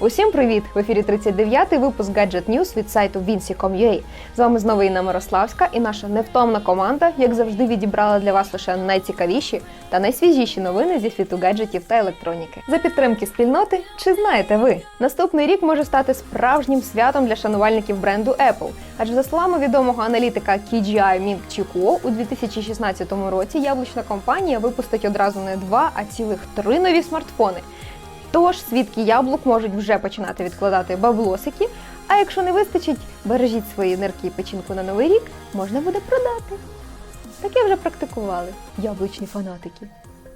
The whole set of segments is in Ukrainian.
Усім привіт! В ефірі 39-й випуск Gadget News від сайту Vinci.com.ua. З вами знову Інна Мирославська і наша невтомна команда, як завжди, відібрала для вас лише найцікавіші та найсвіжіші новини зі світу гаджетів та електроніки. За підтримки спільноти, чи знаєте ви? Наступний рік може стати справжнім святом для шанувальників бренду Apple. Адже за словами відомого аналітика KGI Chi Kuo, у 2016 році яблучна компанія випустить одразу не два, а цілих три нові смартфони. Тож свідки яблук можуть вже починати відкладати баблосики. А якщо не вистачить, бережіть свої нирки і печінку на новий рік, можна буде продати. Таке вже практикували яблучні фанатики.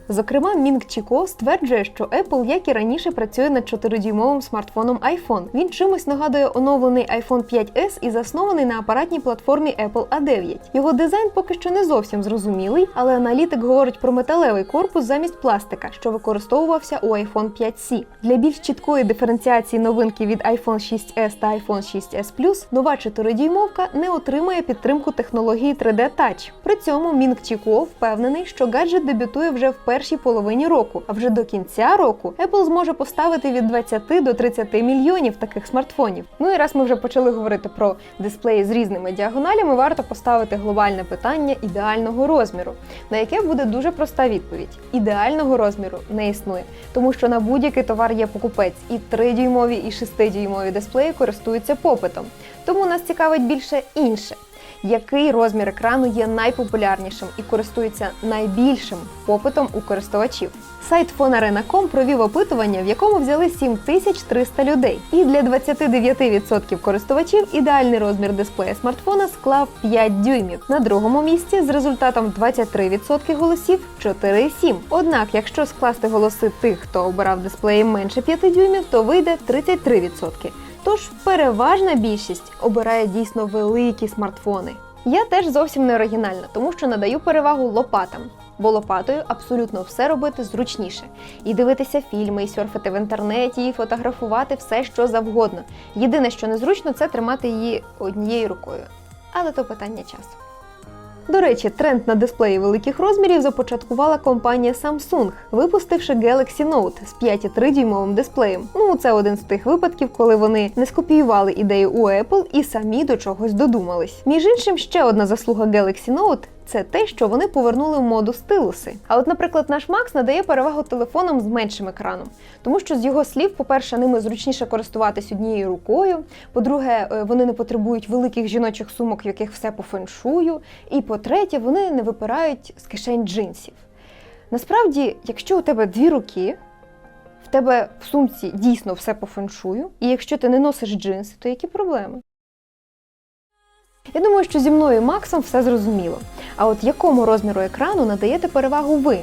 Зокрема, Мінг Чіко стверджує, що Apple, як і раніше, працює над 4-дюймовим смартфоном iPhone. Він чимось нагадує оновлений iPhone 5S і заснований на апаратній платформі Apple A9. Його дизайн поки що не зовсім зрозумілий, але аналітик говорить про металевий корпус замість пластика, що використовувався у iPhone 5C. Для більш чіткої диференціації новинки від iPhone 6s та iPhone 6s Plus нова 4-дюймовка не отримає підтримку технології 3D Touch. При цьому Мінг Чіко впевнений, що гаджет дебютує вже в першій половині року, а вже до кінця року Apple зможе поставити від 20 до 30 мільйонів таких смартфонів. Ну і раз ми вже почали говорити про дисплеї з різними діагоналями, варто поставити глобальне питання ідеального розміру, на яке буде дуже проста відповідь: ідеального розміру не існує, тому що на будь-який товар є покупець, і 3-дюймові, і 6-дюймові дисплеї користуються попитом. Тому нас цікавить більше інше який розмір екрану є найпопулярнішим і користується найбільшим попитом у користувачів. Сайт Phonarena.com провів опитування, в якому взяли 7300 людей. І для 29% користувачів ідеальний розмір дисплея смартфона склав 5 дюймів. На другому місці з результатом 23% голосів 4,7. Однак, якщо скласти голоси тих, хто обирав дисплеї менше 5 дюймів, то вийде 33%. Тож переважна більшість обирає дійсно великі смартфони. Я теж зовсім не оригінальна, тому що надаю перевагу лопатам. Бо лопатою абсолютно все робити зручніше. І дивитися фільми, і серфити в інтернеті, і фотографувати все, що завгодно. Єдине, що незручно, це тримати її однією рукою. Але то питання часу. До речі, тренд на дисплеї великих розмірів започаткувала компанія Samsung, випустивши Galaxy Note з 5,3-дюймовим дисплеєм. Ну, це один з тих випадків, коли вони не скопіювали ідею у Apple і самі до чогось додумались. Між іншим, ще одна заслуга Galaxy Note це те, що вони повернули в моду стилуси. А от, наприклад, наш Макс надає перевагу телефонам з меншим екраном, тому що з його слів, по-перше, ними зручніше користуватись однією рукою. По-друге, е, вони не потребують великих жіночих сумок, в яких все по феншую. І по-третє, вони не випирають з кишень джинсів. Насправді, якщо у тебе дві руки, в тебе в сумці дійсно все по феншую, і якщо ти не носиш джинси, то які проблеми? Я думаю, що зі мною і Максом все зрозуміло. А от якому розміру екрану надаєте перевагу ви?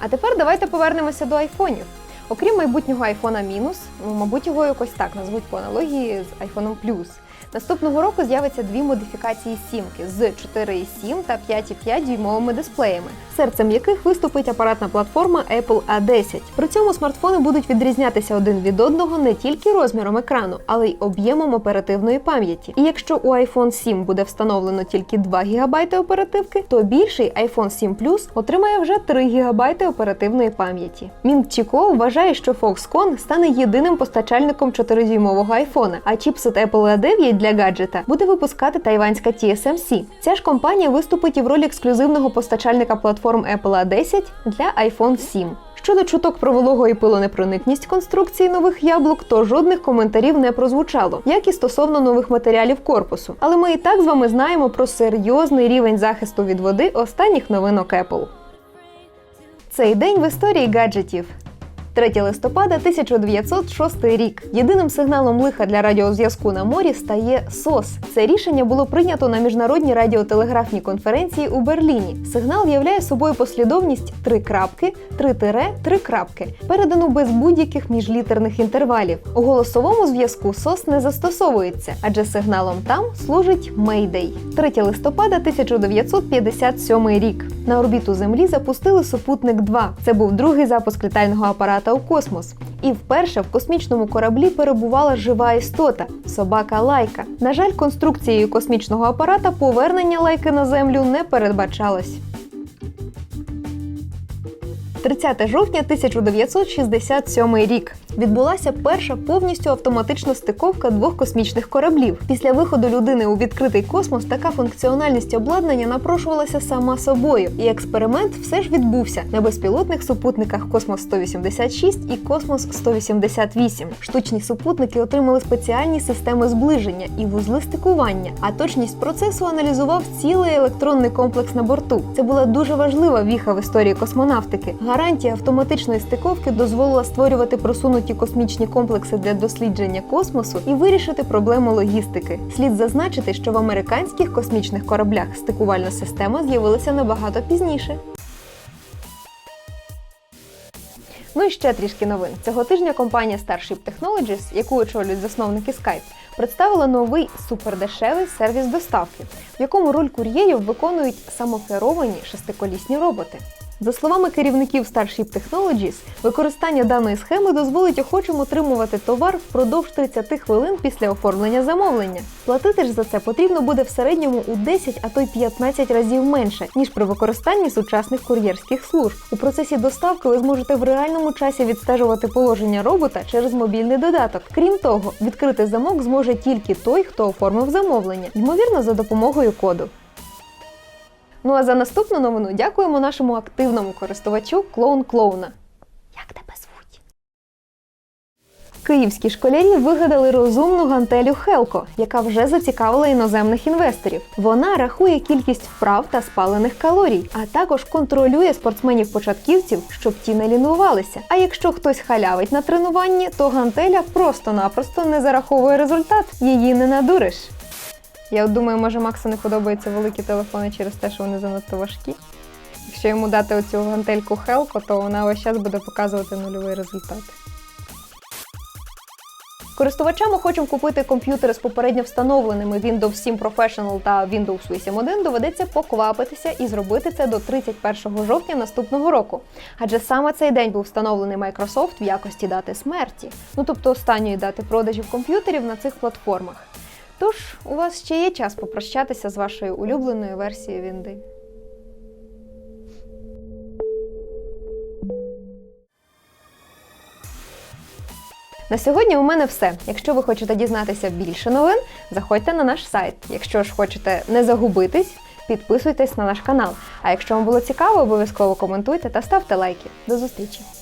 А тепер давайте повернемося до айфонів. Окрім майбутнього айфона мінус, ну, мабуть, його якось так назвуть по аналогії з айфоном плюс. Наступного року з'явиться дві модифікації сімки з 4,7 та 5,5 дюймовими дисплеями, серцем яких виступить апаратна платформа Apple A10. При цьому смартфони будуть відрізнятися один від одного не тільки розміром екрану, але й об'ємом оперативної пам'яті. І якщо у iPhone 7 буде встановлено тільки 2 ГБ оперативки, то більший iPhone 7 Plus отримає вже 3 ГБ оперативної пам'яті. Мінг Чіко вважає, що Foxconn стане єдиним постачальником 4-дюймового айфона, а чіпсет Apple A9 для гаджета буде випускати тайванська TSMC. Ця ж компанія виступить і в ролі ексклюзивного постачальника платформ Apple A10 для iPhone 7. Щодо чуток про вологу і пилонепроникність конструкції нових яблук, то жодних коментарів не прозвучало, як і стосовно нових матеріалів корпусу. Але ми і так з вами знаємо про серйозний рівень захисту від води останніх новинок Apple. Цей день в історії гаджетів. 3 листопада 1906 рік. Єдиним сигналом лиха для радіозв'язку на морі стає СОС. Це рішення було прийнято на міжнародній радіотелеграфній конференції у Берліні. Сигнал являє собою послідовність три крапки, три тире, три крапки, передану без будь-яких міжлітерних інтервалів. У голосовому зв'язку СОС не застосовується, адже сигналом там служить Мейдей. 3 листопада 1957 рік. На орбіту Землі запустили супутник 2. Це був другий запуск літального апарата у космос. І вперше в космічному кораблі перебувала жива істота собака Лайка. На жаль, конструкцією космічного апарата повернення лайки на землю не передбачалось. 30 жовтня 1967 рік. Відбулася перша повністю автоматична стиковка двох космічних кораблів. Після виходу людини у відкритий космос така функціональність обладнання напрошувалася сама собою, і експеримент все ж відбувся на безпілотних супутниках Космос 186 і Космос 188. Штучні супутники отримали спеціальні системи зближення і вузли стикування, а точність процесу аналізував цілий електронний комплекс на борту. Це була дуже важлива віха в історії космонавтики. Гарантія автоматичної стиковки дозволила створювати просунуті космічні комплекси для дослідження космосу і вирішити проблему логістики. Слід зазначити, що в американських космічних кораблях стикувальна система з'явилася набагато пізніше. Ну і ще трішки новин. Цього тижня компанія Starship Technologies, яку очолюють засновники Skype, представила новий супердешевий сервіс доставки, в якому роль кур'єрів виконують самокеровані шестиколісні роботи. За словами керівників Starship Technologies, використання даної схеми дозволить охочим отримувати товар впродовж 30 хвилин після оформлення замовлення. Платити ж за це потрібно буде в середньому у 10, а то й 15 разів менше, ніж при використанні сучасних кур'єрських служб. У процесі доставки ви зможете в реальному часі відстежувати положення робота через мобільний додаток. Крім того, відкрити замок зможе тільки той, хто оформив замовлення, ймовірно, за допомогою коду. Ну а за наступну новину дякуємо нашому активному користувачу клоун клоуна. Як тебе звуть? Київські школярі вигадали розумну гантелю Хелко, яка вже зацікавила іноземних інвесторів. Вона рахує кількість вправ та спалених калорій, а також контролює спортсменів-початківців, щоб ті не лінувалися. А якщо хтось халявить на тренуванні, то гантеля просто-напросто не зараховує результат. Її не надуриш. Я думаю, може Максу не подобаються великі телефони через те, що вони занадто важкі. Якщо йому дати оцю гантельку Хелко, то вона весь час буде показувати нульовий результат. Користувачам охочим купити комп'ютери з попередньо встановленими Windows 7 Professional та Windows 8.1 доведеться поквапитися і зробити це до 31 жовтня наступного року. Адже саме цей день був встановлений Microsoft в якості дати смерті, ну тобто останньої дати продажів комп'ютерів на цих платформах. Тож у вас ще є час попрощатися з вашою улюбленою версією Вінди. На сьогодні у мене все. Якщо ви хочете дізнатися більше новин, заходьте на наш сайт. Якщо ж хочете не загубитись, підписуйтесь на наш канал. А якщо вам було цікаво, обов'язково коментуйте та ставте лайки. До зустрічі!